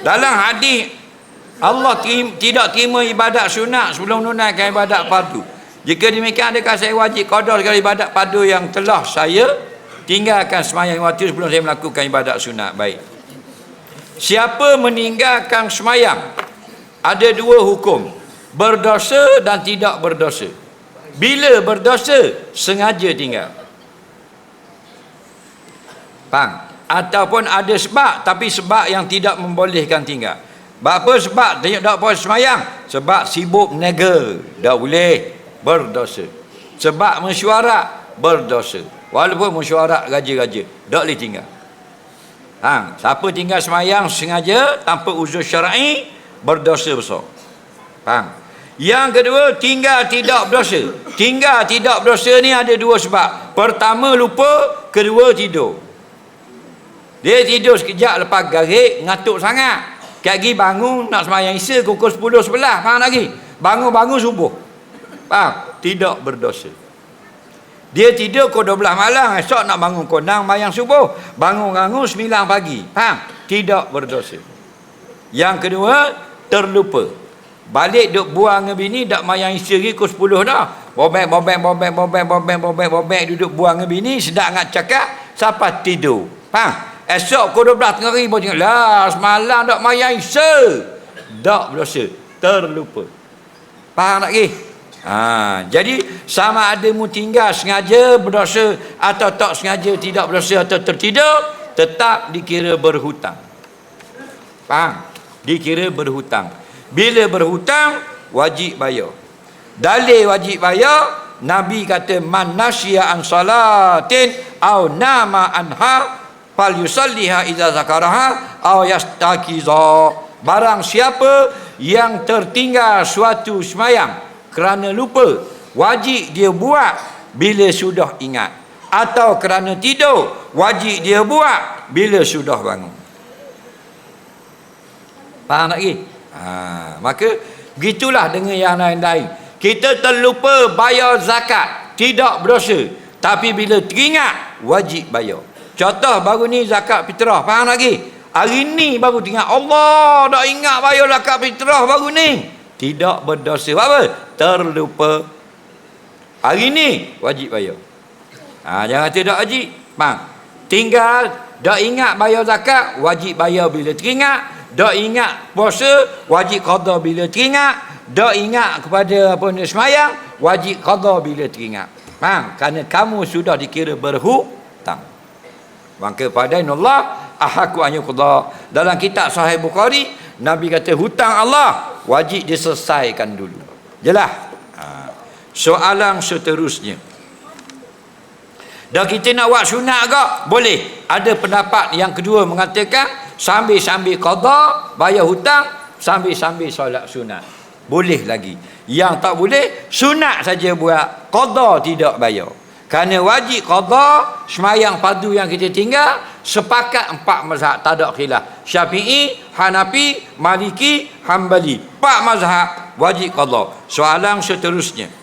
dalam hadis Allah tidak terima ibadat sunat sebelum menunaikan ibadat fardu. Jika demikian adakah saya wajib qada sekali ibadat fardu yang telah saya tinggalkan semayang waktu sebelum saya melakukan ibadat sunat? Baik. Siapa meninggalkan semayang ada dua hukum. Berdosa dan tidak berdosa. Bila berdosa sengaja tinggal. Faham? Ataupun ada sebab tapi sebab yang tidak membolehkan tinggal. Apa sebab dia tak boleh semayang? Sebab sibuk menega. Tak boleh berdosa. Sebab mesyuarat berdosa. Walaupun mesyuarat raja-raja. Tak boleh tinggal. Ha, siapa tinggal semayang sengaja tanpa uzur syar'i berdosa besar. Faham? Yang kedua, tinggal tidak berdosa. Tinggal tidak berdosa ni ada dua sebab. Pertama lupa, kedua tidur. Dia tidur sekejap lepas garik, ngatuk sangat. Kaki bangun nak semayang isya pukul 10 11, faham lagi? Bangun-bangun subuh. Faham? Tidak berdosa. Dia tidur pukul 12 malam, esok nak bangun konang mayang subuh. Bangun-bangun 9 pagi. Faham? Tidak berdosa. Yang kedua, terlupa. Balik duk buang dengan bini, dak mayang isya lagi pukul 10 dah. Bobek, bobek, bobek, bobek, bobek, bobek, bobek, duduk buang dengan bini, sedap nak cakap, siapa tidur. Faham? Esok pukul 12 tengah baru tengok. Lah semalam tak mayang isa. Tak berdosa. Terlupa. Faham tak lagi? Ha, jadi sama ada mu tinggal sengaja berdosa atau tak sengaja tidak berdosa atau tertidur tetap dikira berhutang. Faham? Dikira berhutang. Bila berhutang wajib bayar. Dalil wajib bayar Nabi kata man nasya an salatin au nama anha fal yusalliha idza zakaraha aw yastakiza. Barang siapa yang tertinggal suatu semayang kerana lupa wajib dia buat bila sudah ingat. Atau kerana tidur wajib dia buat bila sudah bangun. Faham tak lagi ha, maka begitulah dengan yang lain-lain. Kita terlupa bayar zakat tidak berdosa. Tapi bila teringat wajib bayar Contoh baru ni zakat fitrah. Faham lagi? Hari ni baru tinggal Allah dah ingat bayar zakat fitrah baru ni. Tidak berdosa. Apa? Terlupa. Hari ni wajib bayar. Ha, jangan tidak wajib. Faham? Tinggal dah ingat bayar zakat, wajib bayar bila teringat. Dah ingat puasa, wajib qada bila teringat. Dah ingat kepada apa ni semayang, wajib qada bila teringat. Faham? Kerana kamu sudah dikira berhutang. Maka pada Allah ahaku an yuqda. Dalam kitab Sahih Bukhari Nabi kata hutang Allah wajib diselesaikan dulu. Jelas? Ha. Soalan seterusnya. Dan kita nak buat sunat agak boleh. Ada pendapat yang kedua mengatakan sambil-sambil qada bayar hutang sambil-sambil solat sunat. Boleh lagi. Yang tak boleh sunat saja buat qada tidak bayar. Kerana wajib qada semayang padu yang kita tinggal sepakat empat mazhab tak ada khilaf. Syafi'i, Hanafi, Maliki, Hambali. Empat mazhab wajib qada. Soalan seterusnya.